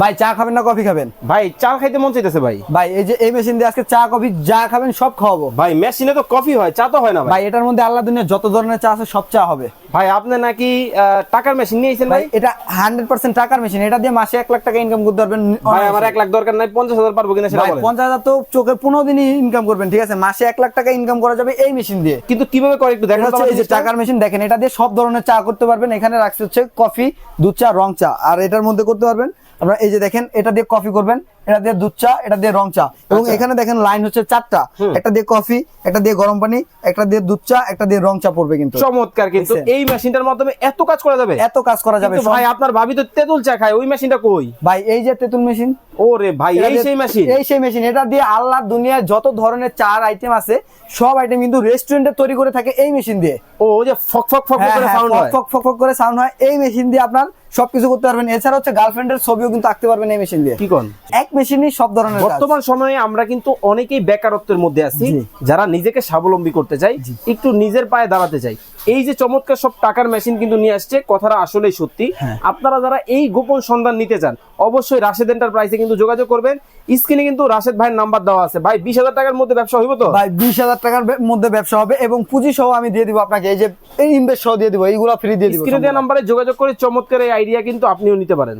ভাই চা খাবেন না কফি খাবেন? ভাই চা খাইতে মন চাইতেছে ভাই। ভাই এই যে এই মেশিন দিয়ে আজকে চা কফি যা খাবেন সব খাওয়াবো। ভাই মেশিনে তো কফি হয় চা তো হয় না ভাই এটার মধ্যে আল্লাহ দুনিয়া যত ধরনের চা আছে সব চা হবে। ভাই আপনি নাকি টাকার মেশিন নিয়েছেন ভাই এটা হান্ড্রেড পার্সেন্ট টাকার মেশিন এটা দিয়ে মাসে এক লাখ টাকা ইনকাম করতে পারবেন ভাই আমার এক লাখ দরকার নাই পঞ্চাশ হাজার পারব কিনা সেটা পঞ্চাশ হাজার তো চোখের পনেরো দিনই ইনকাম করবেন ঠিক আছে? মাসে এক লাখ টাকা ইনকাম করা যাবে এই মেশিন দিয়ে। কিন্তু কীভাবে করে একটু এটা দেখেন তো হচ্ছে আমার এই যে টাকার মেশিন দেখেন এটা দিয়ে সব ধরনের চা করতে পারবেন। এখানে রাখছে হচ্ছে কফি দুধ চা রং চা। আর এটার মধ্যে করতে পারবেন আপনারা এই যে দেখেন এটা দিয়ে কফি করবেন এটা দিয়ে দুধ চা এটা দিয়ে রং চা। এবং আচ্ছা। এখানে দেখেন লাইন হচ্ছে চারটা। একটা দিয়ে কফি একটা দিয়ে গরম পানি একটা দিয়ে দুধ চা একটা দিয়ে রং চা পড়বে কিন্তু। চমৎকার কিন্তু। এই মেশিনটার মাধ্যমে এত কাজ করা যাবে? এত কাজ করা যাবে ভাই আপনার ভাবি তো তেঁতুল চা খায় ওই মেশিনটা কই? ভাই এই যে তেঁতুল মেশিন ওরে ভাই এই সেই মেশিন এই সেই মেশিন এটা দিয়ে আল্লাহ দুনিয়ার যত ধরনের চার আইটেম আছে সব আইটেম কিন্তু রেস্টুরেন্টে তৈরি করে থাকে এই মেশিন দিয়ে। ও যে ফক ফক ফক হ্যাঁ, করে হ্যাঁ, সাউন্ড হয়। ফক ফক ফক করে সাউন্ড হয়। এই মেশিন দিয়ে আপনার সবকিছু করতে পারবেন। এছাড়া হচ্ছে গার্লফ্রেন্ডের ছবিও কিন্তু আঁকতে পারবেন এই মেশিন দিয়ে। কি কোন? এক মেশিনই সব ধরনের বর্তমান সময়ে আমরা কিন্তু অনেকেই বেকারত্বের মধ্যে আছি যারা নিজেকে স্বাবলম্বী করতে চাই একটু নিজের পায়ে দাঁড়াতে চাই এই যে চমৎকার সব টাকার মেশিন কিন্তু নিয়ে আসছে কথাটা আসলেই সত্যি। হ্যাঁ। আপনারা যারা এই গোপন সন্ধান নিতে চান অবশ্যই রাশেদ এন্টারপ্রাইজে কিন্তু যোগাযোগ করবেন। স্ক্রিনে কিন্তু রাশেদ ভাইয়ের নাম্বার দেওয়া আছে। ভাই বিশ হাজার টাকার মধ্যে ব্যবসা হইব তো? ভাই বিশ হাজার টাকার মধ্যে ব্যবসা হবে এবং পুঁজি সহ আমি দিয়ে দিব আপনাকে। এই যে ইনভেস্ট সহ দিয়ে দিব এইগুলো ফ্রি দিয়ে দিব স্ক্রিনে দেওয়া নাম্বারে যোগাযোগ করে চমৎকার এই আইডিয়া কিন্তু আপনিও নিতে পারেন।